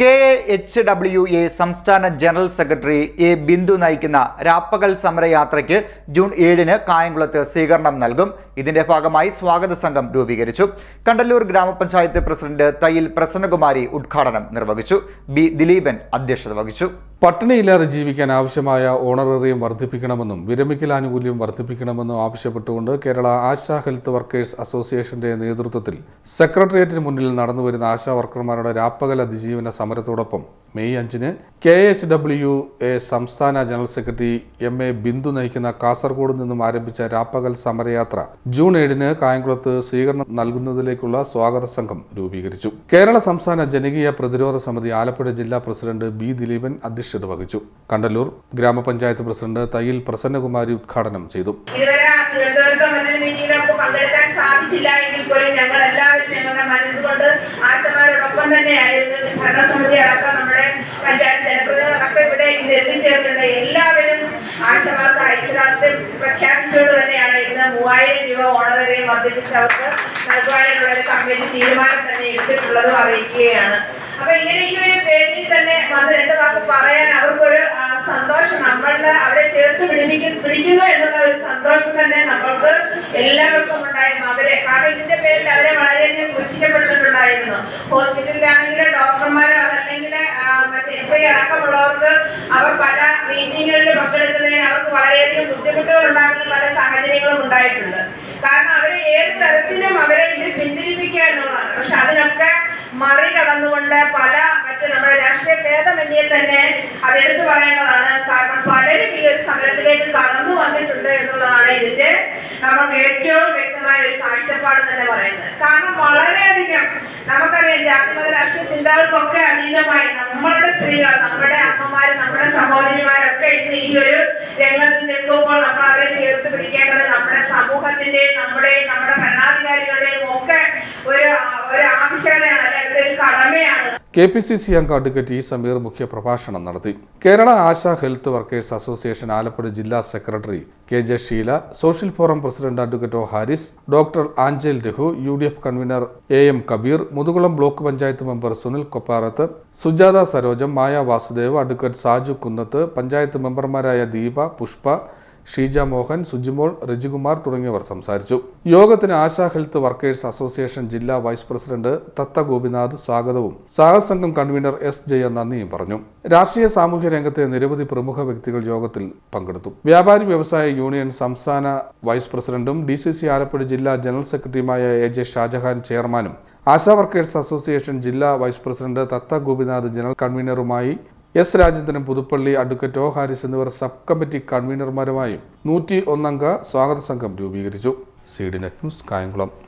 K H W A സംസ്ഥാന general secretary A Bindu നയിക്കുന്ന രാപ്പകൽ സമരയാത്രയ്ക്ക് ജൂൺ ഏഴിന് കായംകുളത്ത് സ്വീകരണം നൽകും. ഇതിന്റെ ഭാഗമായി സ്വാഗത സംഘം രൂപീകരിച്ചു. കണ്ടല്ലൂർ ഗ്രാമപഞ്ചായത്ത് പ്രസിഡന്റ് തയ്യിൽ പ്രസന്നകുമാരി ഉദ്ഘാടനം നിർവഹിച്ചു. ബി ദിലീപൻ അധ്യക്ഷത വഹിച്ചു. പട്ടിണിയില്ലാതെ ജീവിക്കാൻ ആവശ്യമായ ഓണറേറിയം വർദ്ധിപ്പിക്കണമെന്നും വിരമിക്കൽ ആനുകൂല്യം വർദ്ധിപ്പിക്കണമെന്നും ആവശ്യപ്പെട്ടുകൊണ്ട് കേരള ആശാ ഹെൽത്ത് വർക്കേഴ്സ് അസോസിയേഷന്റെ നേതൃത്വത്തിൽ സെക്രട്ടേറിയറ്റിന് മുന്നിൽ നടന്നുവരുന്ന ആശാ വർക്കർമാരുടെ രാപ്പകൽ അതിജീവന സമരത്തോടൊപ്പം മെയ് അഞ്ചിന് കെ എച്ച് ഡബ്ല്യു എ സംസ്ഥാന general secretary M A Bindu നയിക്കുന്ന കാസർഗോഡ് നിന്നും ആരംഭിച്ച രാപ്പകൽ സമരയാത്ര ജൂൺ ഏഴിന് കായംകുളത്ത് സ്വീകരണം നൽകുന്നതിലേക്കുള്ള സ്വാഗത സംഘം രൂപീകരിച്ചു. കേരള സംസ്ഥാന ജനകീയ പ്രതിരോധ സമിതി ആലപ്പുഴ ജില്ലാ പ്രസിഡന്റ് ബി ദിലീപൻ അധ്യക്ഷത വഹിച്ചു. കണ്ടല്ലൂർ ഗ്രാമപഞ്ചായത്ത് പ്രസിഡന്റ് തയ്യിൽ പ്രസന്നകുമാരി ഉദ്ഘാടനം ചെയ്തു. ഞങ്ങൾ എല്ലാവരും ഞങ്ങളുടെ മനസ്സുകൊണ്ട് നമ്മുടെ പഞ്ചായത്ത് ഇവിടെ എല്ലാവരും ഐക്യദാർഢ്യം തന്നെയാണ് രൂപ ഓണറേറിയം ഒരു കമ്മിറ്റി തീരുമാനം തന്നെ എടുത്തിട്ടുള്ളതും അറിയിക്കുകയാണ്. അപ്പൊ ഇങ്ങനെ ഈ ഒരു തന്നെ വന്ന് രണ്ട് വാക്ക് പറയാൻ അവർക്കൊരു സന്തോഷം നമ്മളുടെ അവരെ ചേർത്ത് പിടിപ്പിക്കുന്നു പിടിക്കുക എന്നുള്ള ഒരു സന്തോഷം തന്നെ നമ്മൾക്ക് എല്ലാവർക്കും ഉണ്ടായിരുന്നു അവരെ കാരണം ഇതിന്റെ പേരിൽ അവരെ വളരെയധികം കുറിച്ചിക്കപ്പെട്ടിട്ടുണ്ടായിരുന്നു ഹോസ്പിറ്റലിലാണെങ്കിൽ ഡോക്ടർമാരോ അതല്ലെങ്കിൽ മറ്റേ എച്ച് ഐ അടക്കമുള്ളവർക്ക് അവർ പല മീറ്റിങ്ങുകളിൽ പങ്കെടുക്കുന്നതിന് അവർക്ക് വളരെയധികം ബുദ്ധിമുട്ടുകൾ ഉണ്ടാകുന്ന പല സാഹചര്യങ്ങളും ഉണ്ടായിട്ടുണ്ട്. കാരണം അവരെ ഏത് തരത്തിലും അവരെ ഇതിൽ പിന്തിരിപ്പിക്കുക എന്നുള്ളതാണ്. പക്ഷെ അതിനൊക്കെ മറികടന്നുകൊണ്ട് പല മറ്റ് നമ്മുടെ ഭേദമന്യേ തന്നെ അതെടുത്തു പറയേണ്ടതാണ്. കാരണം പലരും ഈ ഒരു സമരത്തിലേക്ക് കടന്നു വന്നിട്ടുണ്ട് എന്നുള്ളതാണ് ഇതിന്റെ നമുക്ക് ഏറ്റവും വ്യക്തമായ ഒരു കാഴ്ചപ്പാട് തന്നെ പറയുന്നത്. കാരണം വളരെയധികം നമുക്കറിയാം ജാതിമത രാഷ്ട്രീയ ചിന്തകൾക്കൊക്കെ അതീതമായി നമ്മളുടെ സ്ത്രീകൾ നമ്മുടെ അമ്മമാര് നമ്മുടെ സഹോദരിമാരൊക്കെ ഇന്ന് ഈ ഒരു രംഗത്ത് നിൽക്കുമ്പോൾ നമ്മൾ അവരെ ചേർത്ത് പിടിക്കേണ്ടത് നമ്മുടെ സമൂഹത്തിന്റെയും നമ്മുടെയും നമ്മുടെ ഭരണാധികാരികളുടെയും ഒക്കെ ഒരു ഒരു ആവശ്യകതയാണ് അല്ലെങ്കിൽ ഒരു കടമയാണ് കെ പി സി സി അംഗം അഡ്വക്കേറ്റ് ഇ സമീർ മുഖ്യ പ്രഭാഷണം നടത്തി. Kerala Asha health workers association Alappuzha ജില്ലാ secretary K J Sheela social forum president advocate O Haris doctor Anchal Raghu U D F convenor A M Kabeer Muthukulam block panchayat member Sunil Kopparath Sujatha Sarojam Maya Vasudev advocate Saju Kunnath panchayat മെമ്പർമാരായ ദീപ പുഷ്പ ഷീജ മോഹൻ സുജിമോൾ റിജികുമാർ തുടങ്ങിയവർ സംസാരിച്ചു. യോഗത്തിന് ASHA health workers association ജില്ലാ vice president Thatha Gopinath സ്വാഗതവും. സാഹസംഘം convener S Jaya നന്ദിയും പറഞ്ഞു. രാഷ്ട്രീയ സാമൂഹ്യ രംഗത്തെ നിരവധി പ്രമുഖ വ്യക്തികൾ യോഗത്തിൽ പങ്കെടുത്തു. വ്യാപാരി വ്യവസായ യൂണിയൻ സംസ്ഥാന വൈസ് പ്രസിഡന്റും ഡി സി സി ആലപ്പുഴ ജില്ലാ ജനറൽ സെക്രട്ടറിയുമായ എ ജെ ഷാജഹാൻ ചെയർമാനും ആശാ വർക്കേഴ്സ് അസോസിയേഷൻ ജില്ലാ vice president Thatha Gopinath general കൺവീനറുമായി S Rajendran Puthuppally advocate O. Haris എന്നിവർ സബ് കമ്മിറ്റി കൺവീനർമാരുമായും നൂറ്റി ഒന്നംഗ സ്വാഗത സംഘം രൂപീകരിച്ചു. C D net news Kayamkulam.